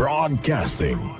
Broadcasting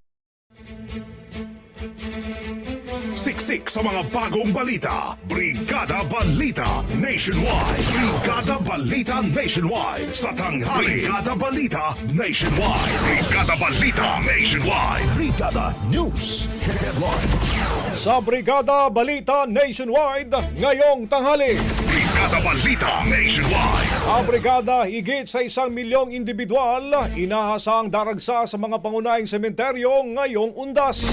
Siksik sa mga bagong balita. Brigada Balita Nationwide. Brigada Balita Nationwide. Sa tanghali. Brigada Balita Nationwide. Brigada Balita Nationwide. Brigada News Headlines. Sa Brigada Balita Nationwide, ngayong tanghali. Brigada Balita Nationwide. Ang brigada higit sa isang milyong individual, inahasang daragsa sa mga pangunahing sementeryo ngayong undas.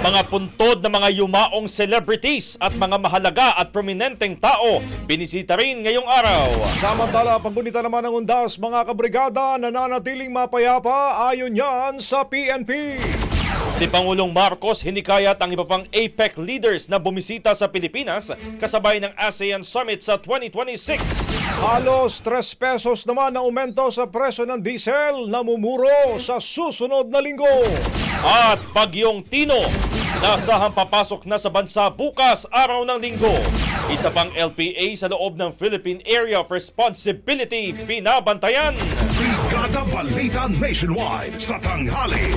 Mga puntod na mga yumaong celebrities at mga mahalaga at prominenteng tao binisita rin ngayong araw. Samantala, paggunita naman ng undas, mga kabrigada nananatiling mapayapa ayon yan sa PNP. Si Pangulong Marcos hinikayat ang iba pang APEC leaders na bumisita sa Pilipinas kasabay ng ASEAN Summit sa 2026. Halos 3 pesos naman ang aumento sa presyo ng diesel na mumuro sa susunod na linggo. At Bagyong Tino, nasahang papasok na sa bansa bukas araw ng linggo. Isa pang LPA sa loob ng Philippine Area of Responsibility binabantayan. Brigada Balita Nationwide. Sa tanghali.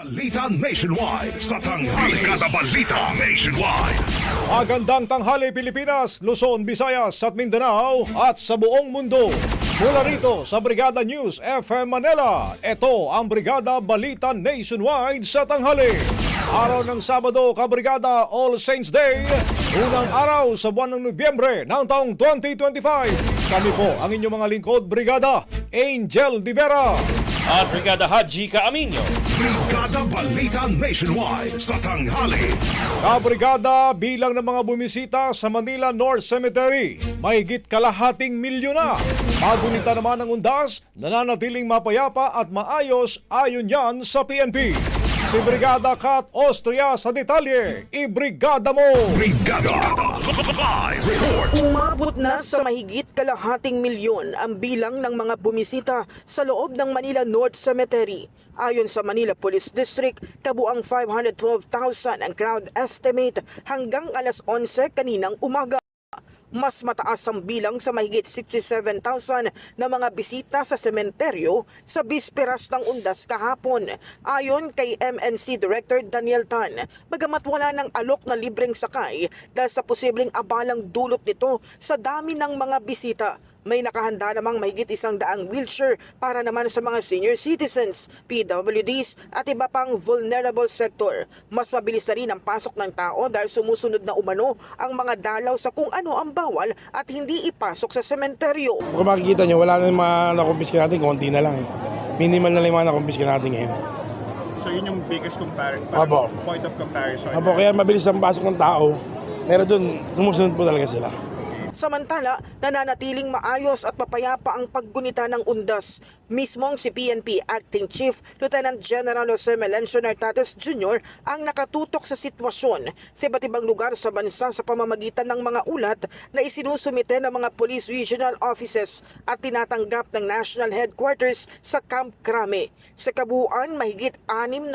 Balita Nationwide. Sa tanghali. Brigada Balita Nationwide. Magandang tanghali Pilipinas, Luzon, Visayas at Mindanao at sa buong mundo. Mula rito sa Brigada News FM Manila, ito ang Brigada Balita Nationwide sa tanghali. Araw ng Sabado, Kabrigada All Saints Day, unang araw sa buwan ng Nobyembre ng taong 2025. Kami po ang inyong mga lingkod, Brigada Angel Divera. At Brigada Haji Kaaminyo. Brigada Balita Nationwide. Sa tanghali. Kabrigada bilang ng mga bumisita sa Manila North Cemetery, mahigit kalahating milyon na. Pagunita naman ng undas, nananatiling mapayapa at maayos ayon yan sa PNP. Si Brigada Kat Austria sa detalye, ibrigada mo! Brigada. Live report. Umabot na sa mahigit kalahating milyon ang bilang ng mga bumisita sa loob ng Manila North Cemetery. Ayon sa Manila Police District, kabuang 512,000 ang crowd estimate hanggang alas 11 kaninang umaga. Mas mataas ang bilang sa mahigit 67,000 na mga bisita sa sementeryo sa bisperas ng undas kahapon. Ayon kay MNC Director Daniel Tan, bagamat wala ng alok na libreng sakay dahil sa posibleng abalang dulot nito sa dami ng mga bisita, may nakahanda namang mahigit isang daang wheelchair para naman sa mga senior citizens, PWDs at iba pang vulnerable sector. Mas mabilis na rin ang pasok ng tao dahil sumusunod na umano ang mga dalaw sa kung ano ang bawal at hindi ipasok sa sementeryo. Kung makikita nyo, wala na yung mga nakumpiska natin, konti na lang eh. Minimal na lang yung mga nakumpiska natin ngayon. So yun yung biggest comparison, point of comparison. Apo, kaya mabilis ang pasok ng tao, pero dun, sumusunod po talaga sila. Samantala, nananatiling maayos at mapayapa ang paggunita ng undas. Mismong si PNP Acting Chief Lieutenant General Jose Melencio Nartates Jr. ang nakatutok sa sitwasyon sa iba't ibang lugar sa bansa sa pamamagitan ng mga ulat na isinusumite ng mga police regional offices at tinatanggap ng National Headquarters sa Camp Crame. Sa kabuuan, mahigit 60,000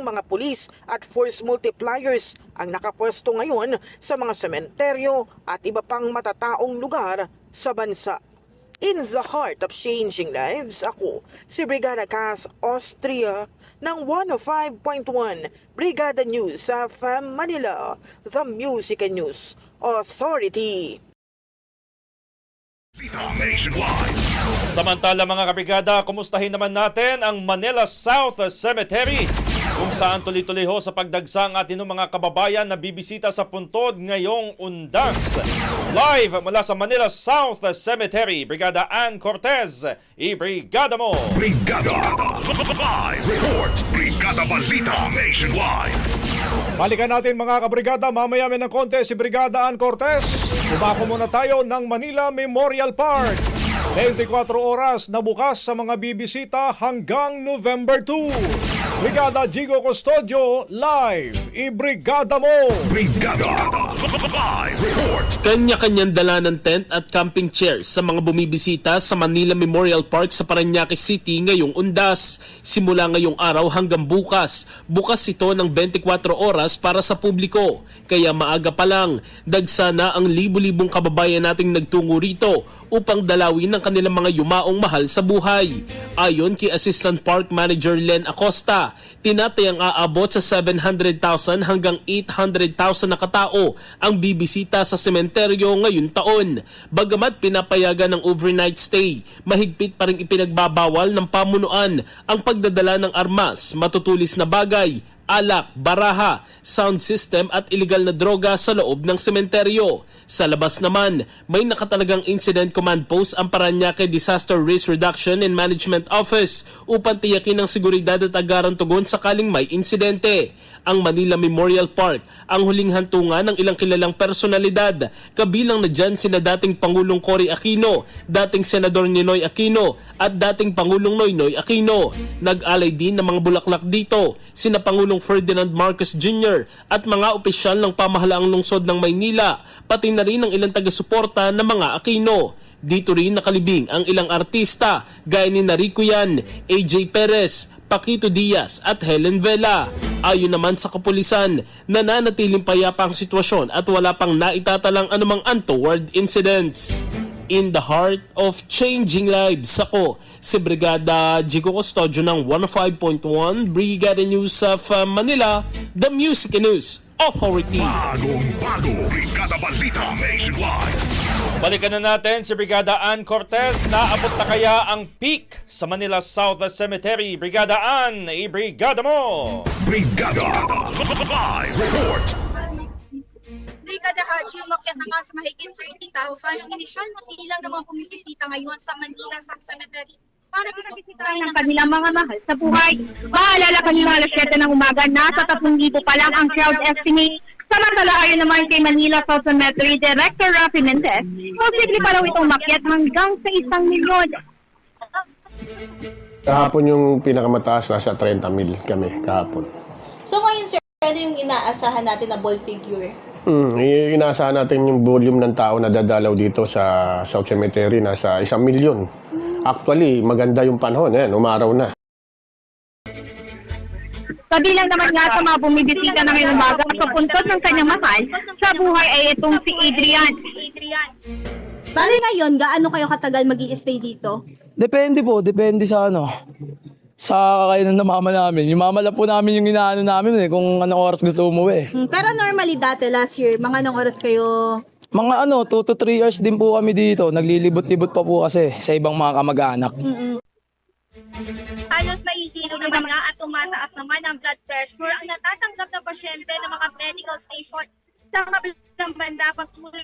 mga pulis at force multipliers ang nakapwesto ngayon sa mga sementeryo at iba pang matataong lugar sa bansa. In the heart of changing lives, ako si Brigada Cass Austria ng 105.1 Brigada News sa FM Manila, The Music and News Authority. Samantala mga kabrigada, kumustahin naman natin ang Manila South Cemetery kung saan tuloy-tuloy ho sa pagdagsang atin ng mga kababayan na bibisita sa puntod ngayong undas. Live mula sa Manila South Cemetery, Brigada Ann Cortez, i-brigada mo! Brigada. Live report. Brigada Balita Nationwide. Balikan natin mga kabrigada, mamaya may ng konti si Brigada Ann Cortez. Umako muna tayo ng Manila Memorial Park. 24 oras na bukas sa mga bibisita hanggang November 2. Brigada Jigo Custodio, live. I-brigada mo! Brigada. Live report. Kanya-kanyang dala ng tent at camping chairs sa mga bumibisita sa Manila Memorial Park sa Parañaque City ngayong undas. Simula ngayong araw hanggang bukas. Bukas ito ng 24 oras para sa publiko. Kaya maaga pa lang, dagsana ang libu-libong kababayan nating nagtungo rito upang dalawin ang kanilang mga yumaong mahal sa buhay. Ayon kay Assistant Park Manager Len Acosta, tinatayang aabot sa 700,000 hanggang 800,000 na katao ang bibisita sa sementeryo ngayon taon. Bagamat pinapayagan ng overnight stay, mahigpit pa rin ipinagbabawal ng pamunuan ang pagdadala ng armas, matutulis na bagay, alak, baraha, sound system at illegal na droga sa loob ng sementeryo. Sa labas naman, may nakatalagang incident command post ang Paranaque Disaster Risk Reduction and Management Office upang tiyakin ang seguridad at agarang tugon sakaling may insidente. Ang Manila Memorial Park ang huling hantungan ng ilang kilalang personalidad, kabilang na dyan sina dating Pangulong Cory Aquino, dating Senador Ninoy Aquino at dating Pangulong Noynoy Aquino. Nag-alay din ng mga bulaklak dito, sina Pangulong Ferdinand Marcos Jr. at mga opisyal ng pamahalaang lungsod ng Maynila, pati na rin ang ilang taga-suporta ng mga Aquino. Dito rin nakalibing ang ilang artista gaya ni Narico AJ Perez, Paquito Diaz at Helen Vela. Ayon naman sa kapulisan, nananatiling payapa ang sitwasyon at wala pang naitatalang anumang untoward incidents. In the heart of changing lives, ako si Brigada Jigo Custodio ng 105.1 Brigada News of uh, Manila, The Music and News Authority. Bagong bago. Brigada Balita Nationwide. Balikan na natin si Brigada Ann Cortez. Naabot na kaya ang peak sa Manila South Cemetery? Brigada Ann, i-brigada mo! Brigada. Live report. Brigada Haji, umakyat na nga sa mahigit 30,000 ang inisyal na bilang ng mga bumibisita ngayon sa Manila sa Cemetery para bisitahin ang kanilang mga mahal sa buhay. Maalala kanina alas 7 ng umaga, nasa 3,000 pa lang ang crowd estimate. Samantala ayon naman kay Manila South Cemetery Director Rafi Mendez, posible pa raw itong makyat hanggang sa isang milyon. Kahapon yung pinakamataas, nasa 30 mil kami kahapon. So ngayon sir, ano yung inaasahan natin na ball figure? Hmm, i- inaasahan natin yung volume ng tao na dadalaw dito sa South Cemetery, nasa isang milyon. Actually, maganda yung panahon, eh, umaraw na. Kabilang naman nga sa mga bumibisita na ngayong umaga sa puntod ng kanyang mahal sa buhay ay itong si Adrian. Bali ngayon, gaano kayo katagal mag stay dito? Depende po, depende sa ano. Sa kakainan ng mama namin. Yung mama lang po namin yung inaano namin eh, kung anong oras gusto umuwi. Hmm, Pero normally dati last year, mga anong oras kayo Mga ano, 2 to 3 years din po kami dito. Naglilibot-libot pa po kasi sa ibang mga kamag-anak. Halos nahihilo naman nga at tumataas naman ang blood pressure ang natatanggap na pasyente ng mga medical station sa kabilang banda pagtuloy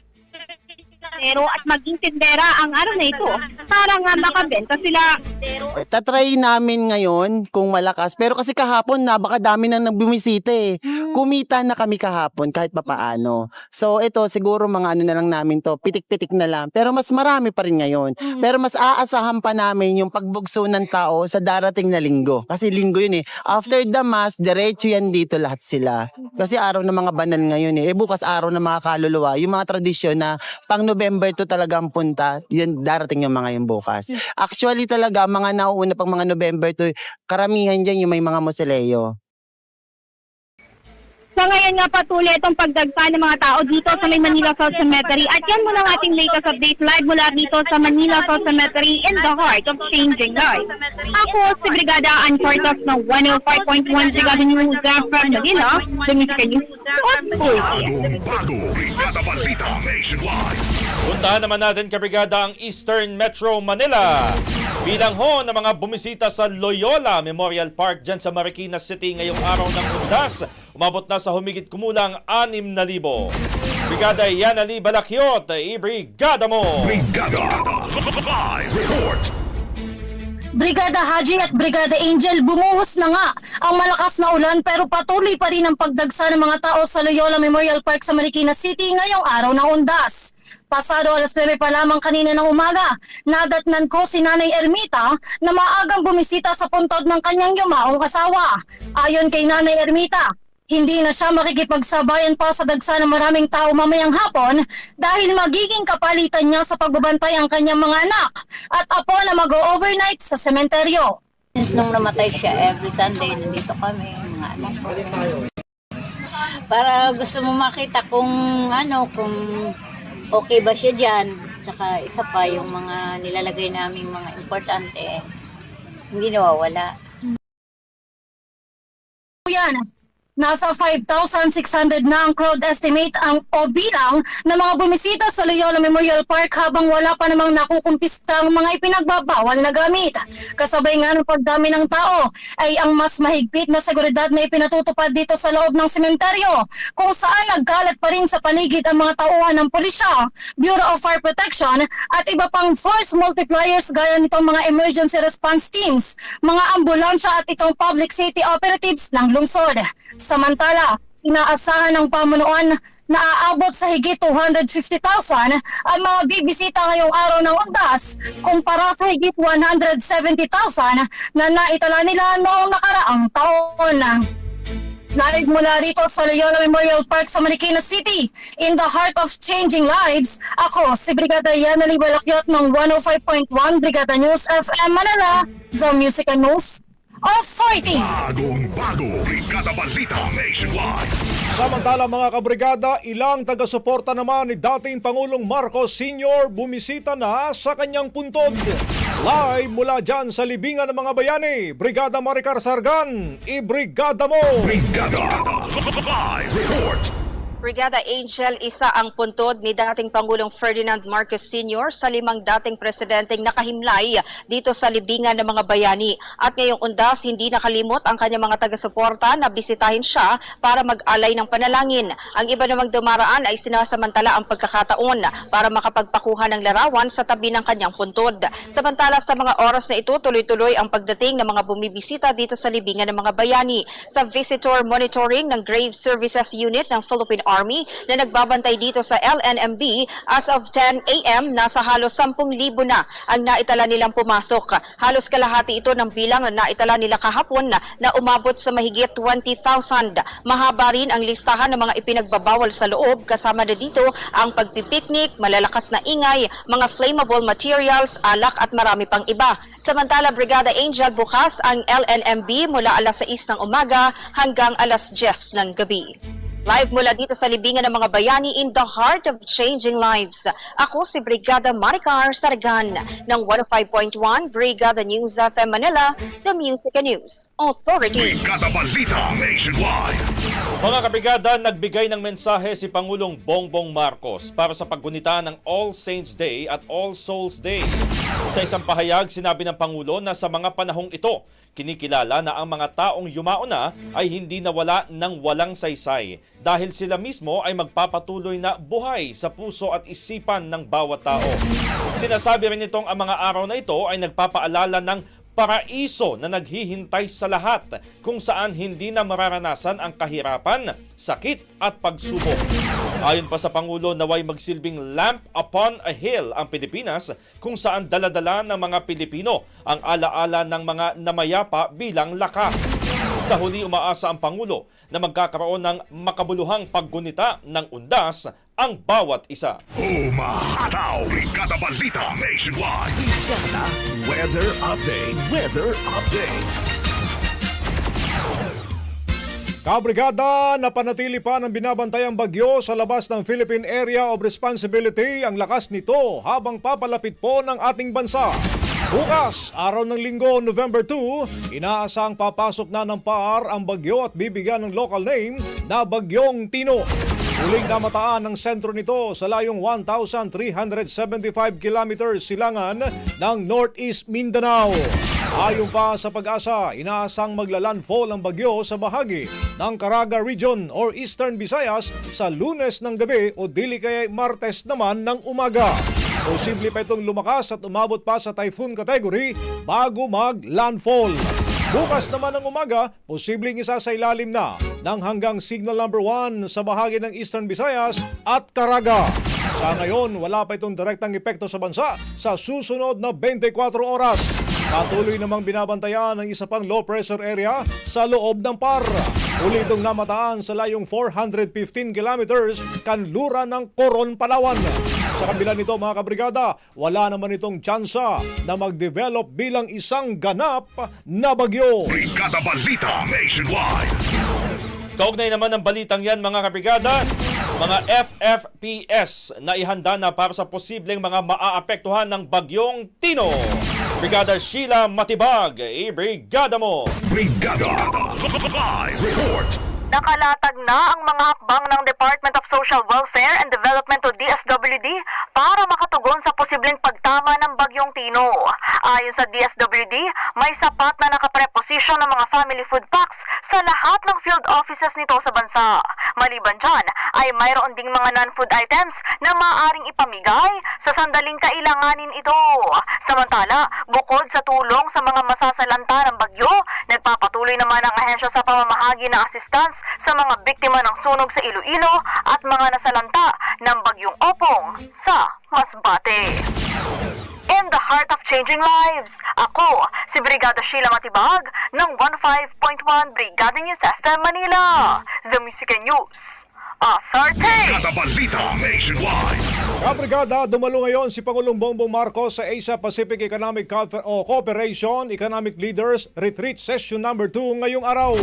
pero at maging tindera ang araw na ito para nga makabenta sila. Tatry namin ngayon kung malakas. Pero kasi kahapon, napakadami na nagbumisita eh. Kumita na kami kahapon kahit papaano. So ito, siguro mga ano na lang namin to, pitik-pitik na lang. Pero mas marami pa rin ngayon. Pero mas aasahan pa namin yung pagbugso ng tao sa darating na linggo. Kasi linggo yun eh. After the mass, diretso yan dito lahat sila. Kasi araw ng mga banal ngayon eh. Eh bukas araw ng mga kaluluwa. Yung mga tradisyon na pang November to talaga ang punta, yun darating yung mga yung bukas. Actually talaga, mga nauuna pang mga November to, karamihan dyan yung may mga moseleo. Sa ngayon nga patuloy itong pagdagsa ng mga tao dito sa may Manila South Cemetery. At yan muna ang ating latest update live mula dito sa Manila South Cemetery in the heart of changing lives. Ako si Brigada Ann Cortas ng 105.1 Brigada News from Manila, the Music News Bagong bago, Brigada Balita Nationwide. Puntahan naman natin kabrigada ang Eastern Metro Manila. Bilang ho ng mga bumisita sa Loyola Memorial Park dyan sa Marikina City ngayong araw ng undas, umabot na sa humigit kumulang 6,000. Brigada Yanali Balakyot, i-brigada mo! Brigada Live Report. Brigada Haji at Brigada Angel bumuhos na nga ang malakas na ulan pero patuloy pa rin ang pagdagsa ng mga tao sa Loyola Memorial Park sa Marikina City ngayong araw ng undas. Pasado alas 9 pa lamang kanina ng umaga, nadatnan ko si Nanay Ermita na maagang bumisita sa puntod ng kanyang yumaong asawa. Ayon kay Nanay Ermita, hindi na siya makikipagsabayan pa sa dagsa ng maraming tao mamayang hapon dahil magiging kapalitan niya sa pagbabantay ang kanyang mga anak at apo na mag-overnight sa sementeryo. Since nung namatay siya, every Sunday nandito kami, mga anak ko. Para gusto mo makita kung ano, kung okay ba siya dyan. Tsaka isa pa, yung mga nilalagay naming mga importante, hindi nawawala. Yan. Nasa 5,600 na ang crowd estimate ang o bilang ng mga bumisita sa Loyola Memorial Park habang wala pa namang nakukumpiska ang mga ipinagbabawal na gamit. Kasabay nga ng pagdami ng tao ay ang mas mahigpit na seguridad na ipinatutupad dito sa loob ng sementeryo kung saan nagkalat pa rin sa paligid ang mga tauhan ng pulisya, Bureau of Fire Protection at iba pang force multipliers gaya nitong mga emergency response teams, mga ambulansya at itong public safety operatives ng lungsod. Samantala, inaasahan ng pamunuan na aabot sa higit 250,000 ang mga bibisita ngayong araw ng undas kumpara sa higit 170,000 na naitala nila noong nakaraang taon. Live mula rito sa Loyola Memorial Park sa Marikina City, in the heart of changing lives, ako si Brigada Yanali Balakyot ng 105.1 Brigada News FM Manila, The Music and News Authority. Bagong bago, Brigada Balita Nationwide. Samantala mga kabrigada, ilang taga-suporta naman ni dating Pangulong Marcos Sr. bumisita na sa kanyang puntod. Live mula dyan sa libingan ng mga bayani, Brigada Maricar Sargan, i-brigada mo! Brigada Live Report. Brigada Angel, isa ang puntod ni dating Pangulong Ferdinand Marcos Sr. sa limang dating presidenteng nakahimlay dito sa libingan ng mga bayani. At ngayong undas, hindi nakalimot ang kanyang mga taga-suporta na bisitahin siya para mag-alay ng panalangin. Ang iba namang dumaraan ay sinasamantala ang pagkakataon para makapagpakuha ng larawan sa tabi ng kanyang puntod. Samantala sa mga oras na ito, tuloy-tuloy ang pagdating ng mga bumibisita dito sa libingan ng mga bayani. Sa visitor monitoring ng Grave Services Unit ng Philippine Army na nagbabantay dito sa LNMB as of 10 a.m. nasa halos 10,000 na ang naitala nilang pumasok. Halos kalahati ito ng bilang na naitala nila kahapon na, umabot sa mahigit 20,000. Mahaba rin ang listahan ng mga ipinagbabawal sa loob kasama na dito ang pagpipiknik, malalakas na ingay, mga flammable materials, alak at marami pang iba. Samantala, Brigada Angel bukas ang LNMB mula alas 6 ng umaga hanggang alas 10 ng gabi. Live mula dito sa libingan ng mga bayani in the heart of changing lives. Ako si Brigada Maricar Sargan ng 105.1 Brigada News FM Manila, the Music and News Authority. Brigada Balita Nationwide. Mga kabrigada, nagbigay ng mensahe si Pangulong Bongbong Marcos para sa paggunita ng All Saints Day at All Souls Day. Sa isang pahayag, sinabi ng Pangulo na sa mga panahong ito, kinikilala na ang mga taong yumao na ay hindi nawala ng walang saysay dahil sila mismo ay magpapatuloy na buhay sa puso at isipan ng bawat tao. Sinasabi rin itong ang mga araw na ito ay nagpapaalala ng paraiso na naghihintay sa lahat kung saan hindi na mararanasan ang kahirapan, sakit at pagsubok. Ayon pa sa Pangulo, naway magsilbing lamp upon a hill ang Pilipinas kung saan daladala ng mga Pilipino ang alaala ng mga namayapa bilang lakas. Sa huli umaasa ang Pangulo na magkakaroon ng makabuluhang paggunita ng undas ang bawat isa. Umahataw! Brigada Balita Nationwide. Brigada Weather Update. Weather Update. Kabrigada, napanatili pa ng binabantayang bagyo sa labas ng Philippine Area of Responsibility ang lakas nito habang papalapit po ng ating bansa. Bukas, araw ng linggo, November 2, inaasang papasok na ng PAR ang bagyo at bibigyan ng local name na Bagyong Tino. Huling namataan ng sentro nito sa layong 1,375 kilometers silangan ng Northeast Mindanao. Ayon pa sa pag-asa, inaasang maglalandfall ang bagyo sa bahagi ng Caraga Region or Eastern Visayas sa lunes ng gabi o dili kaya martes naman ng umaga. Posible pa itong lumakas at umabot pa sa typhoon category bago mag-landfall. Bukas naman ng umaga, posibleng isa sa ilalim na ng hanggang signal number 1 sa bahagi ng Eastern Visayas at Caraga. Sa ngayon, wala pa itong direktang epekto sa bansa sa susunod na 24 oras. Patuloy namang binabantayan ng isa pang low pressure area sa loob ng PAR. Uli itong namataan sa layong 415 kilometers kanlura ng Coron, Palawan. Sa kabila nito mga kabrigada, wala naman itong tsansa na mag-develop bilang isang ganap na bagyo. Brigada Balita Nationwide. Kaugnay naman ng balitang yan mga kabrigada, mga FFPS na ihanda na para sa posibleng mga maaapektuhan ng bagyong Tino. Brigada Sheila Matibag, i-brigada mo! Brigada Live Report. Nakalatag na ang mga hakbang ng Department of Social Welfare and Development DSWD para makatugon sa posibleng pagtama ng bagyong Tino. Ayon sa DSWD, may sapat na nakapreposisyon ng mga family food packs sa lahat ng field offices nito sa bansa. Maliban dyan, ay mayroon ding mga non-food items na maaaring ipamigay sa sandaling kailanganin ito. Samantala, bukod sa tulong sa mga masasalanta ng bagyo, nagpapatuloy naman ang ahensya sa pamamahagi ng assistance sa mga biktima ng sunog sa Iloilo at mga nasalanta ng bagyong Opong sa Masbate. Heart of changing lives, ako, si Brigada Sheila Matibag ng 15.1 Brigada News FM Manila. The Music and News. Authority! Brigada Balita Nationwide. Kabrigada, dumalo ngayon si Pangulong Bongbong Marcos sa Asia Pacific Economic Confer- o Cooperation Economic Leaders Retreat Session number 2 ngayong araw.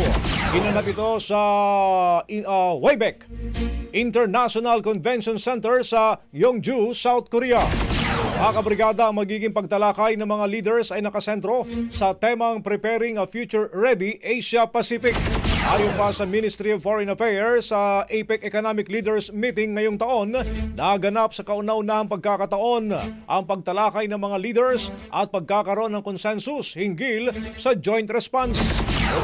Ginanap ito sa in, uh, Wayback International Convention Center sa Yongju, South Korea. Mga kabrigada, ang magiging pagtalakay ng mga leaders ay nakasentro sa temang Preparing a Future Ready Asia Pacific. Ayon pa sa Ministry of Foreign Affairs sa APEC Economic Leaders Meeting ngayong taon, naganap sa kauna-unahang pagkakataon ang pagtalakay ng mga leaders at pagkakaroon ng konsensus hinggil sa joint response.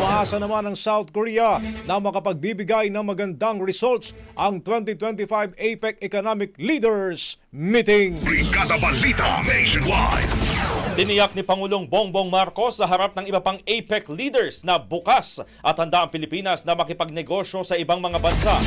Umaasa naman ang South Korea na makapagbibigay ng magandang results ang 2025 APEC Economic Leaders Meeting. Brigada Balita Nationwide. Tiniyak ni Pangulong Bongbong Marcos sa harap ng iba pang APEC leaders na bukas at handa ang Pilipinas na makipagnegosyo sa ibang mga bansa.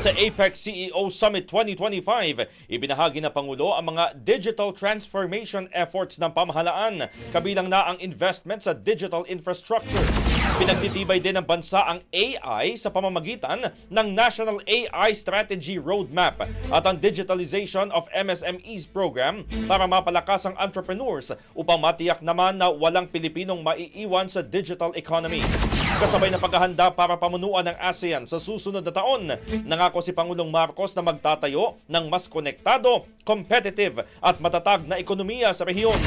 Sa APEC CEO Summit 2025, ibinahagi ng Pangulo ang mga digital transformation efforts ng pamahalaan, kabilang na ang investment sa digital infrastructure. Pinagtitibay din ng bansa ang AI sa pamamagitan ng National AI Strategy Roadmap at ang Digitalization of MSMEs program para mapalakas ang entrepreneurs upang matiyak naman na walang Pilipinong maiiwan sa digital economy. Kasabay ng paghahanda para pamunuan ng ASEAN sa susunod na taon, nangako si Pangulong Marcos na magtatayo ng mas konektado, competitive at matatag na ekonomiya sa rehiyon.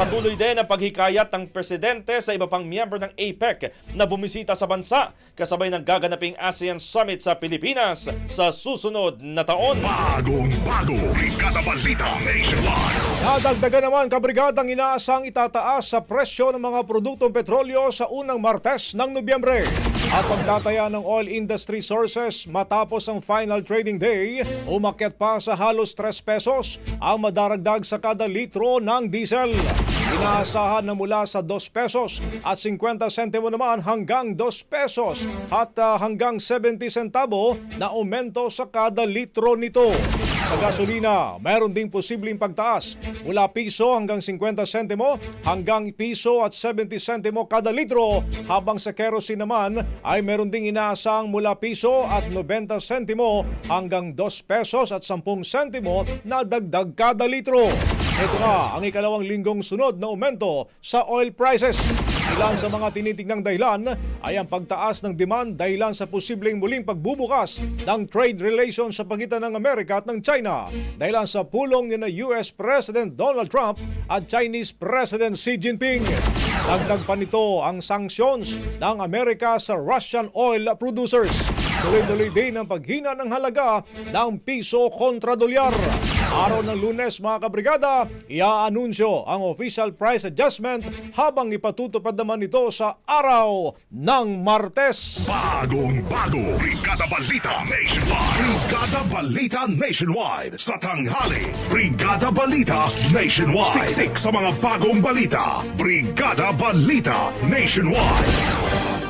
Patuloy din ang paghikayat ng presidente sa iba pang miyembro ng APEC na bumisita sa bansa kasabay ng gaganaping ASEAN Summit sa Pilipinas sa susunod na taon. Bagong bago, Brigada Balita Nationwide. Nadagdagan naman kabrigadang inaasang itataas sa presyo ng mga produktong petrolyo sa unang Martes ng Nobyembre. At pagtataya ng oil industry sources matapos ang final trading day, umakyat pa sa halos 3 pesos ang madaragdag sa kada litro ng diesel. Inaasahan na mula sa 2 pesos at 50 sentimo naman hanggang 2 pesos at ah, hanggang 70 sentabo na aumento sa kada litro nito. Sa gasolina, meron ding posibleng pagtaas mula piso hanggang 50 sentimo hanggang piso at 70 sentimo kada litro habang sa kerosene naman ay meron ding inaasang mula piso at 90 sentimo hanggang 2 pesos at 10 sentimo na dagdag kada litro. Ito na ang ikalawang linggong sunod na aumento sa oil prices. Ilan sa mga tinitingnang dahilan ay ang pagtaas ng demand dahilan sa posibleng muling pagbubukas ng trade relations sa pagitan ng Amerika at ng China dahilan sa pulong ni na US President Donald Trump at Chinese President Xi Jinping. Dagdag pa nito ang sanctions ng Amerika sa Russian oil producers. Tuloy-tuloy din ang paghina ng halaga ng piso kontra dolyar. Araw ng lunes mga kabrigada, iaanunsyo ang official price adjustment habang ipatutupad naman ito sa araw ng Martes. Bagong bago, Brigada Balita Nationwide. Brigada Balita Nationwide. Sa tanghali, Brigada Balita Nationwide. Siksik sa mga bagong balita. Brigada Balita Nationwide.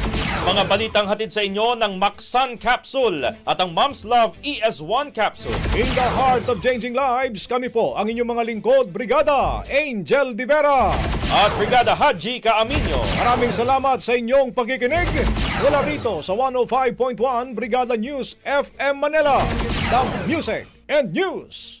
Mga balitang hatid sa inyo ng Maxan Capsule at ang Mom's Love ES1 Capsule. In the heart of changing lives, kami po ang inyong mga lingkod, Brigada Angel Di Vera. At Brigada Haji Kaaminyo. Maraming salamat sa inyong pagkikinig. Mula rito sa 105.1 Brigada News FM Manila. The Music and News